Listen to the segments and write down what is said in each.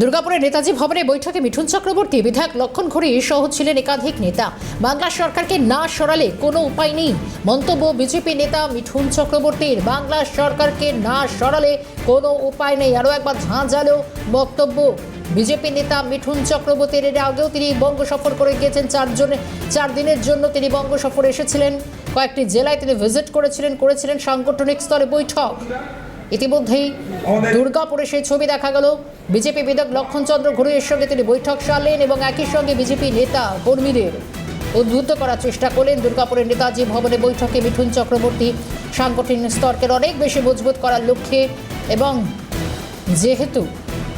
দুর্গাপুরের নেতাজি ভবনে বৈঠকে মিঠুন চক্রবর্তী, বিধায়ক লক্ষণ ঘড়ি সহ ছিলেন একাধিক নেতা। বাংলা সরকারকে না সরালে কোনো উপায় নেই। মন্তব্য বিজেপি নেতা মিঠুন চক্রবর্তীর। বাংলা সরকারকে না সরালে কোনো উপায় নেই। আরও একবার ঝাঁঝালো বক্তব্য। বিজেপি নেতা মিঠুন চক্রবর্তীর এর আগেও তিনি বঙ্গ সফর করে গিয়েছেন। চারজনে, চার দিনের জন্য তিনি বঙ্গ সফরে এসেছিলেন। কয়েকটি জেলায় তিনি ভিজিট করেছিলেন করেছিলেন সাংগঠনিক স্তরে বৈঠক। ইতিমধ্যেই দুর্গাপুরে সেই ছবি দেখা গেল। বিজেপি বিধায়ক লক্ষণচন্দ্র ঘুরিয়ের সঙ্গে তিনি বৈঠক সারলেন এবং একই সঙ্গে বিজেপি নেতা কর্মীদের উদ্বুদ্ধ করার চেষ্টা করলেন। দুর্গাপুরের নেতাজি ভবনে বৈঠকে মিঠুন চক্রবর্তী সাংগঠনিক স্তরকে অনেক বেশি মজবুত করার লক্ষ্যে এবং যেহেতু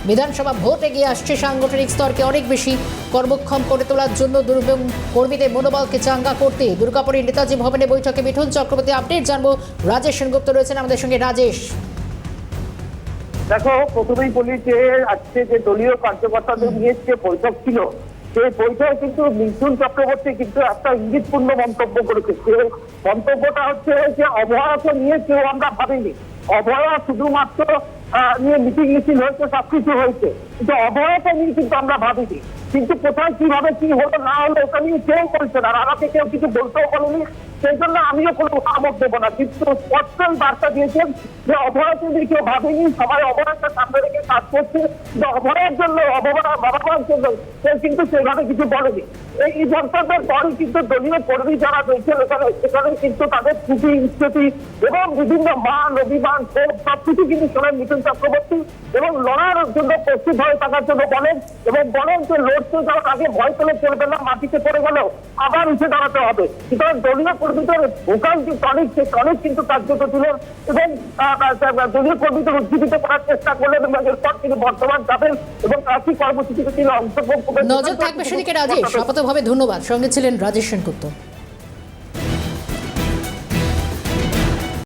বিধানসভা ভোট এগিয়ে আসছে সাংগঠনিক স্তরকে অনেক বেশি কর্মক্ষম করে তোলার জন্য দুর্গম কর্মীদের মনোবলকে চাঙ্গা করতে দুর্গাপুরের নেতাজি ভবনে বৈঠকে মিঠুন চক্রবর্তী আপডেট জানব। রাজেশ সেনগুপ্ত রয়েছেন আমাদের সঙ্গে। রাজেশ। দেখো, প্রথমেই বলি যে আজকে যে দলীয় কার্যকর্তাদের নিয়ে যে বৈঠক ছিল, সেই বৈঠকে কিন্তু মিঠুন চক্রবর্তী কিন্তু একটা ইঙ্গিতপূর্ণ মন্তব্য করেছে। সে মন্তব্যটা হচ্ছে যে অভয়াকে নিয়ে কেউ আমরা ভাবিনি। অভয়া শুধুমাত্র নিয়ে মিটিং মিছিল হয়েছে, সবকিছু হয়েছে। কিন্তু অভয়াকে নিয়ে কিন্তু আমরা ভাবিনি। কিন্তু কোথায় কীভাবে কি হলো, না হলো ওটা নিয়ে কেউ বলছে না। আমাকে কেউ কিছু বলতেও বলেনি। সেই জন্য আমিও কোনো মতামত দেবো না। কিন্তু স্পষ্টই বার্তা দিয়েছেন যে নিয়ে কেউ ভাবেনি। সবাই অভয়াকে সামনে রেখে কাজ করছে। যে অভয়ের জন্য অভয়া বাবা জন্য কেউ কিন্তু সেভাবে কিছু বলেনি। এই মন্তব্যের পরই কিন্তু দলীয় কর্মী যারা রয়েছেন এখানে সেখানে কিন্তু তাদের ত্রুটি স্মৃতি এবং বিভিন্ন মান, অভিমান, ক্ষোভ সবকিছু কিন্তু শোনেন মিঠুন চক্রবর্তী এবং লড়ার জন্য প্রস্তুত হয়ে থাকার জন্য বলেন, এবং বলেন যে লড়তে যাওয়ার আগে ভয় পেলে চলবে না, মাটিতে পড়ে গেলেও আবার উঠে দাঁড়াতে হবে। সুতরাং দলীয় কর্মীদের ভোকাল যে টনিক, সেই টনিক কিন্তু কার্যত দিলেন এবং দলীয় কর্মীদের উজ্জীবিত করার চেষ্টা করলেন এবং এরপর তিনি বর্তমান যাবেন এবং একই কর্মসূচিতে তিনি অংশগ্রহণ করবেন। নজর থাকবে সেদিকে রাজেশ। আপাতভাবে ধন্যবাদ। সঙ্গে ছিলেন রাজেশ সেনগুপ্ত।